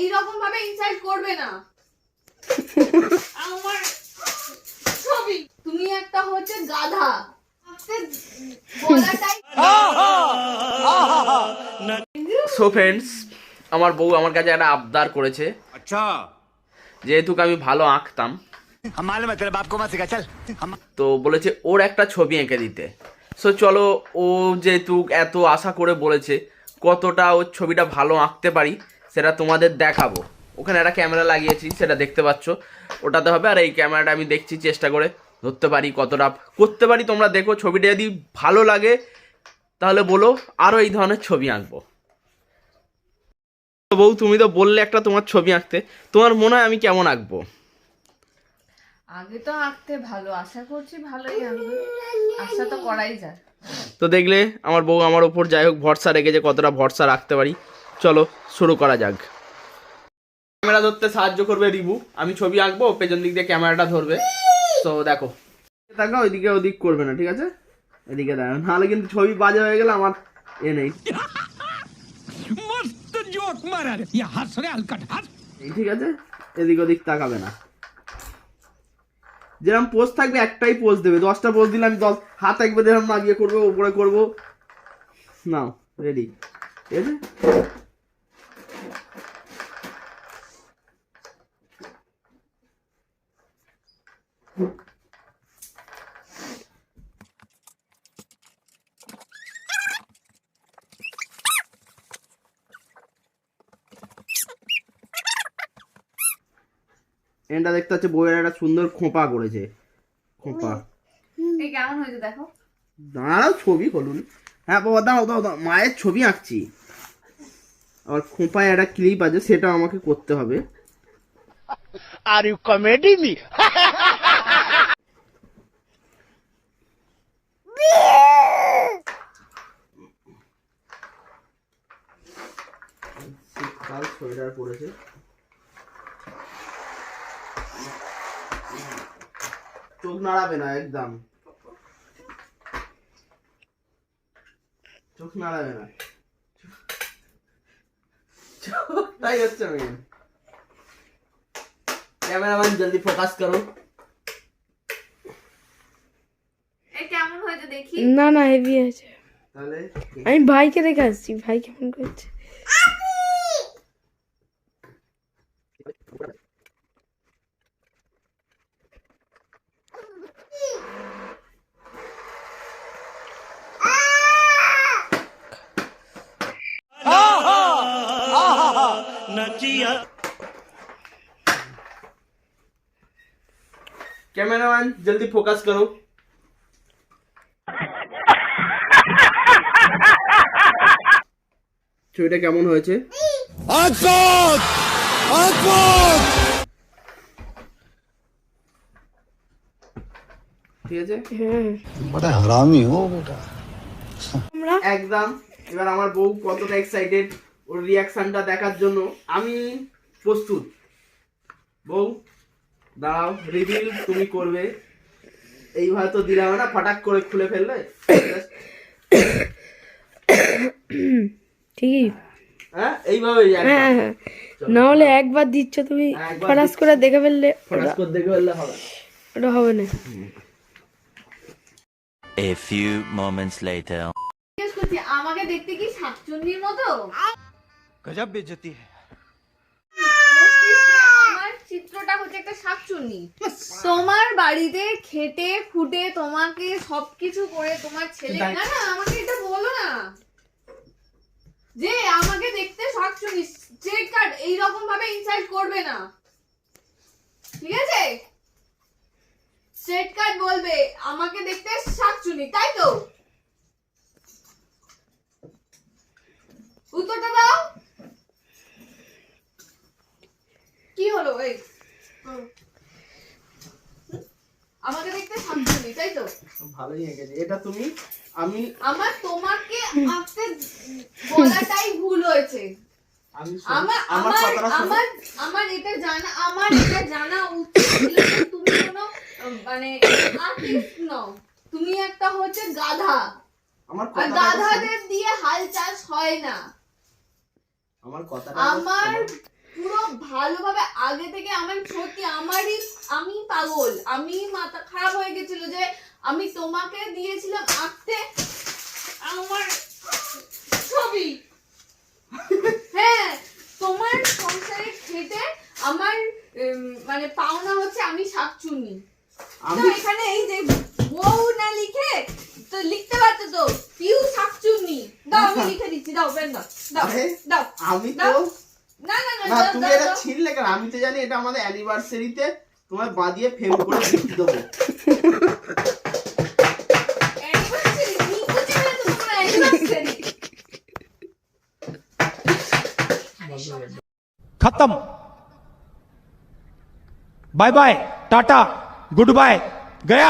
এইরকম ভাবে ইনসাল্ট করবে না। আমার ছবি। তুমি একটা হচ্ছে গাধা। আচ্ছা, সো ফ্রেন্ডস আমার বউ আমার কাছে একটা আবদার করেছে। আচ্ছা। যেহেতু আমি ভালো আঁকতাম। তো বলেছে ওর একটা ছবি এঁকে দিতে। সো চলো ও যেহেতু এত আশা করে বলেছে কতটা ওর ছবিটা ভালো আঁকতে পারি সেটা তোমাদের দেখাবো। ওখানে একটা ক্যামেরা লাগিয়েছি সেটা দেখতে পাচ্ছ। ওটাতে হবে আর এই ক্যামেরাটা আমি দেখছি চেষ্টা করে ধরতে পারি কতটা। করতে পারি তোমরা দেখো ছবিটা যদি ভালো লাগে তাহলে বলো আরও এই ধরনের ছবি আঁকবো। তো বউ তুমি তো বললে একটা তোমার ছবি আঁকতে। তোমার মনে হয় আমি কেমন আঁকবো? আগে তো আঁকতে ভালো আশা করছি ভালোই আঁকবে। আশা তো করাই যায়। তো দেখলে আমার বউ আমার ওপর যাই হোক ভরসা রেখেছে কতটা ভরসা রাখতে পারি। চলো শুরু করা যাক। ক্যামেরা ধরতে সাহায্য করবে রিবু। আমি ছবি আঁকবো পেছন দিক দিয়ে ক্যামেরাটা ধরবে। তো দেখো। থাকা ওইদিকে ওদিক করবে না ঠিক আছে? এদিকে দেখো নাহলে কিন্তু ছবি বাজে হয়ে গেলে আমার এ নেই। ঠিক আছে? এদিক ওদিক তাকাবে না। যেরকম পোস্ট থাকবে একটাই পোস্ট দেবে। দশটা পোস্ট দিলে আমি দশ হাত একবার যেরকম লাগিয়ে করব উপরে করব। নাও রেডি ঠিক আছে? এটা দেখতে হচ্ছে বইয়ের একটা সুন্দর খোঁপা করেছে। খোঁপা। এই কেমন হয়েছে দেখো? দাঁড়াও ছবি খুলুন। হ্যাঁ বাবা দাও দাও দাও মায়ের ছবি আঁকছি। আবার খোঁপায় একটা ক্লিপ আছে সেটা আমাকে করতে হবে। Are you comedy? শীতকাল সোয়েটার পরেছে। চোখ নাড়াবে না একদম। চোখ নাড়াবে না। চোখটাই হচ্ছে মেন ক্যামেরাম্যান জলদি ফোকাস করো। না না হেভি আছে আমি ভাইকে দেখে আসছি ভাই কেমন করছে? कैमरामैन जल्दी फोकस करो ছবিটা কেমন হয়েছে ঠিক আছে হ্যাঁ बड़ा हरामी हो बेटा আমরা একদম এবার আমার বউ কতটা এক্সাইটেড ওর রিয়াকশনটা দেখার জন্য আমি প্রস্তুত। বউ দাঁড়াও রিভিল তুমি করবে। এইভাবে তো দিলে হবে না ফাটাক করে খুলে ফেললে। ঠিকই। হ্যাঁ এইভাবে হ্যাঁ হ্যাঁ। না হলে একবার দিচ্ছ তুমি একবার করে দেখে ফেললে ফটাস করে দেখে ফেললে হবে। ওটা হবে না। A few moments later. জিজ্ঞেস করছি আমাকে দেখতে কি শাকচুন্নির মতো? গজব বেজতি হ্যায়। তোমার বাড়িতে খেটে তোমাকে সবকিছু করে তোমার ছেলে না না আমাকে এটা বলো না। যে আমাকে দেখতে এইরকম ভাবে ইনসাল্ট করবে না। ঠিক আছে? সেট কাট বলবে আমাকে দেখতে শাকচুন্নি তাই তো? শাকচুন্নি তাই তো? ভালোই এঁকেছে এটা তুমি আমি আমার তোমাকে আঁকতে বলাটাই ভুল হয়েছে। আমার আমার আমার আমার আমার এটা জানা আমার এটা জানা উচিত ছিল তুমি কোনো মানে আর্টিস্ট নও। তুমি একটা হচ্ছে গাধা। আমার গাধাদের দিয়ে হাল চাষ হয় না। আমার কথাটা আমার। পুরো ভালোভাবে আগে থেকে আমার সত্যি আমারই আমি পাগল আমি মাথা খারাপ হয়ে গেছিল যে আমি তোমাকে দিয়েছিলাম আঁকতে। আমার ছবি। হ্যাঁ তোমার সংসারে খেটে আমার মানে পাওনা হচ্ছে আমি শাকচুন্নি। তো এখানে এই যে বউ না লিখে তো লিখতে পারতো তো পিউ শাকচুন্নি। দাও আমি লিখে দিচ্ছি দাও পেন দাও দাও দাও আমি তো দাও। না না না না দাও, তুমি দাও, এটা দাও। ছিনলে কেন আমি তো জানি এটা আমাদের অ্যানিভার্সারিতে তোমার বাঁধিয়ে ফেম করে গিফট দেবো Anniversary, নিকুচি হলে তো তোমার anniversary। खत्म bye bye tata goodbye गया